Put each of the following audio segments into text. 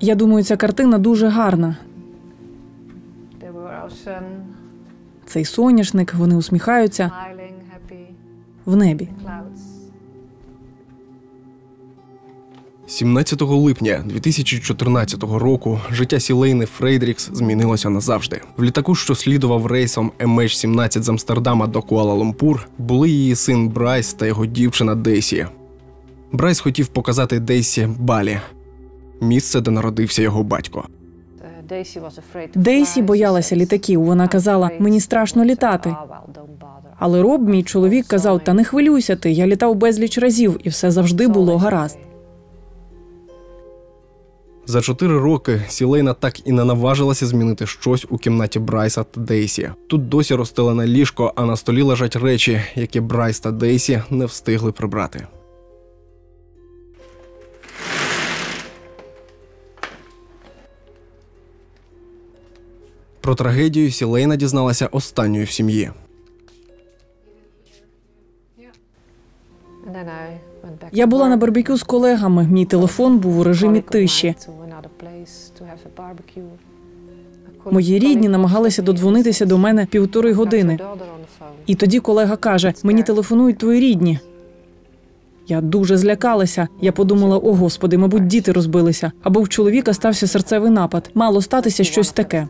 Я думаю, ця картина дуже гарна. Цей соняшник, вони усміхаються в небі. 17 липня 2014 року життя Сілейни Фрейдрікс змінилося назавжди. В літаку, що слідував рейсом MH17 з Амстердама до Куала-Лумпур, були її син Брайс та його дівчина Дейсі. Брайс хотів показати Дейсі Балі, місце, де народився його батько. Дейсі. Боялася літаків. Вона казала, мені страшно літати. Але Роб, мій чоловік, казав: Та не хвилюйся ти, я літав безліч разів, і все завжди було гаразд. За чотири роки Сілейна так і не наважилася змінити щось у кімнаті Брайса та Дейсі. Тут досі розстелене ліжко, а на столі лежать речі, які Брайс та Дейсі не встигли прибрати. Про трагедію Сілейна дізналася останньою в сім'ї. Я була на барбекю з колегами. Мій телефон був у режимі тиші. Мої рідні намагалися додзвонитися до мене півтори години. І тоді колега каже: мені телефонують твої рідні. Я дуже злякалася. Я подумала: о господи, мабуть, діти розбилися, або в чоловіка стався серцевий напад. Мало статися щось таке.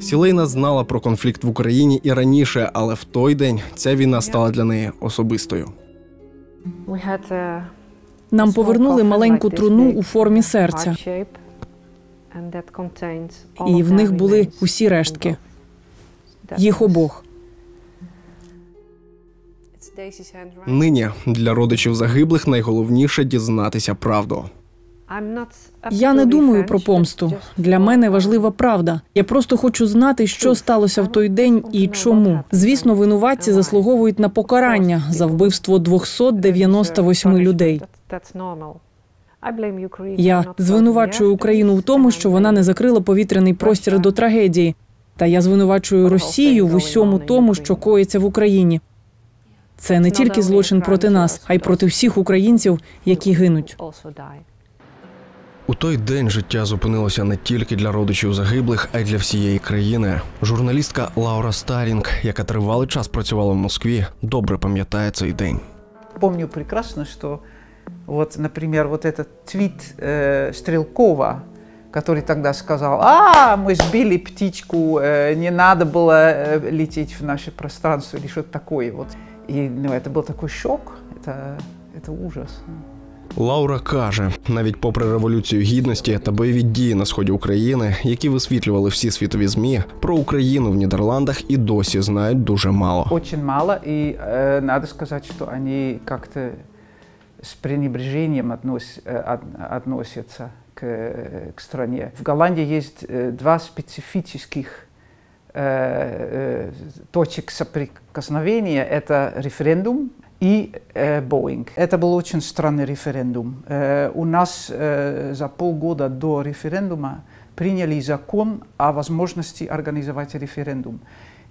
Сілейна знала про конфлікт в Україні і раніше, але в той день ця війна стала для неї особистою. Нам повернули маленьку труну у формі серця, і в них були усі рештки, їх обох. Нині для родичів загиблих найголовніше дізнатися правду. Я не думаю про помсту. Для мене важлива правда. Я просто хочу знати, що сталося в той день і чому. Звісно, винуватці заслуговують на покарання за вбивство 298 людей. Я звинувачую Україну в тому, що вона не закрила повітряний простір до трагедії. Та я звинувачую Росію в усьому тому, що коїться в Україні. Це не тільки злочин проти нас, а й проти всіх українців, які гинуть. also die. У той день життя зупинилося не тільки для родичів загиблих, а й для всієї країни. Журналістка Лаура Старінг, яка тривалий час працювала в Москві, добре пам'ятає цей день. Помню прекрасно, что вот, например, вот этот твит э, Стрелкова, который тогда сказал, а, мы сбили птичку, э, не надо было э, лететь в наше пространство или что-то такое. Вот. И ну, это был такой шок, это, это ужас. Лаура каже, навіть попри революцію гідності та бойові дії на сході України, які висвітлювали всі світові змі, про Україну в Нідерландах і досі знають дуже мало. Очень мало, и э, надо сказать, что они как-то с пренебрежением относ- э, от- относятся к, э, к стране. В Голландии есть э, два специфических э, э, точек соприкосновения. Это референдум и э, Боинг. Это был очень странный референдум. Э, у нас э, за полгода до референдума приняли закон о возможности организовать референдум.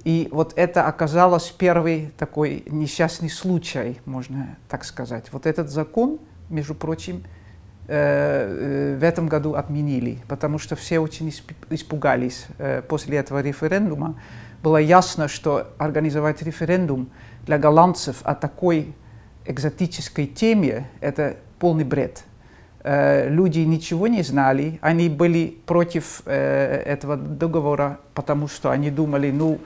И вот это оказалось первый такой несчастный случай, можно так сказать. Вот этот закон, между прочим, э, э, в этом году отменили, потому что все очень исп- испугались э, после этого референдума. Было ясно, что организовать референдум для голландцев о такой экзотической теме – это полный бред. Э, Люди ничего не знали, они были против э, этого договора, потому что они думали, ну,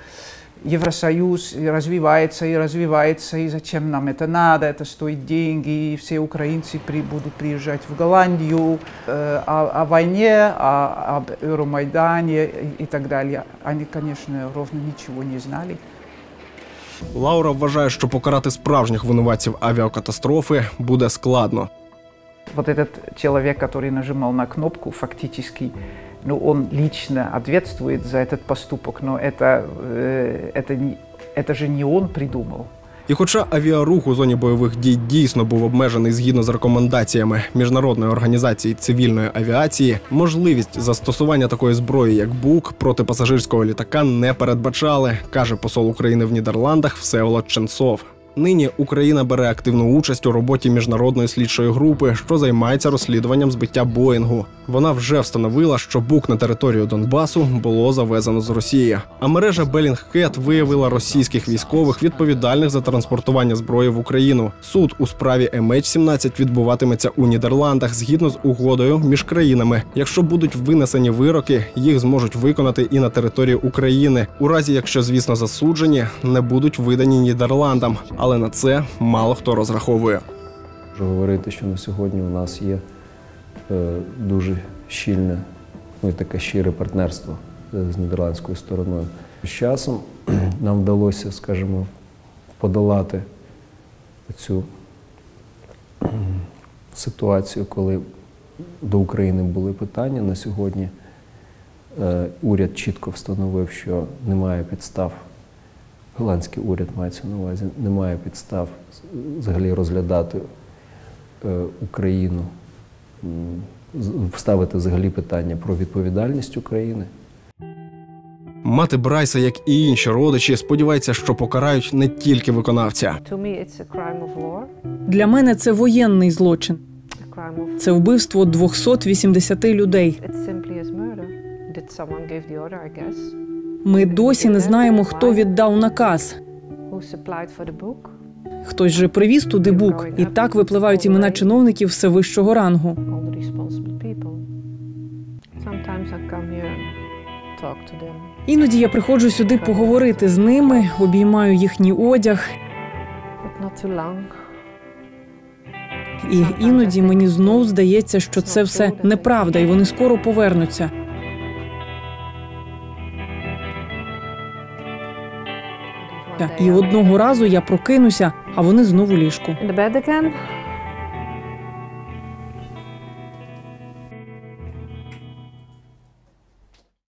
Евросоюз развивается и развивается, и зачем нам это надо, это стоит деньги, и все украинцы при, будут приезжать в Голландию, э, о, о войне, о, об Евромайдане и, и так далее. Они, конечно, ровно ничего не знали. Лаура вважає, що покарати справжніх винуватців авіакатастрофи буде складно. Вот этот человек, который нажимал на кнопку, фактически, ну, он лично ответствует за этот поступок, но это, э, это, не- это же не он придумал. І хоча авіарух у зоні бойових дій дійсно був обмежений згідно з рекомендаціями Міжнародної організації цивільної авіації, можливість застосування такої зброї, як БУК, проти пасажирського літака не передбачали, каже посол України в Нідерландах Всеволод Ченцов. Нині Україна бере активну участь у роботі міжнародної слідчої групи, що займається розслідуванням збиття Боїнгу. Вона вже встановила, що бук на територію Донбасу було завезено з Росії. А мережа Белінгкет виявила російських військових відповідальних за транспортування зброї в Україну. Суд у справі MH17 відбуватиметься у Нідерландах згідно з угодою між країнами. Якщо будуть винесені вироки, їх зможуть виконати і на території України, у разі якщо, звісно, засуджені не будуть видані Нідерландам. Але на це мало хто розраховує. Говорити, що на сьогодні у нас є дуже щільне, ну і таке щире партнерство е, з нідерландською стороною. З часом нам вдалося, скажімо, подолати цю ситуацію, коли до України були питання на сьогодні. Е, уряд чітко встановив, що немає підстав. Голландський уряд мається на увазі, немає підстав взагалі розглядати е, Україну, м, з- ставити взагалі питання про відповідальність України. Мати Брайса, як і інші родичі, сподівається, що покарають не тільки виконавця. Для мене це воєнний злочин. Це вбивство 280 людей. Ми досі не знаємо, хто віддав наказ. Хтось же привіз туди бук, і так випливають імена чиновників рангу. Talk to them. Іноді я приходжу сюди поговорити з ними, обіймаю їхній одяг, і іноді мені знов здається, що це все неправда, і вони скоро повернуться. І одного разу я прокинуся, а вони знову ліжку.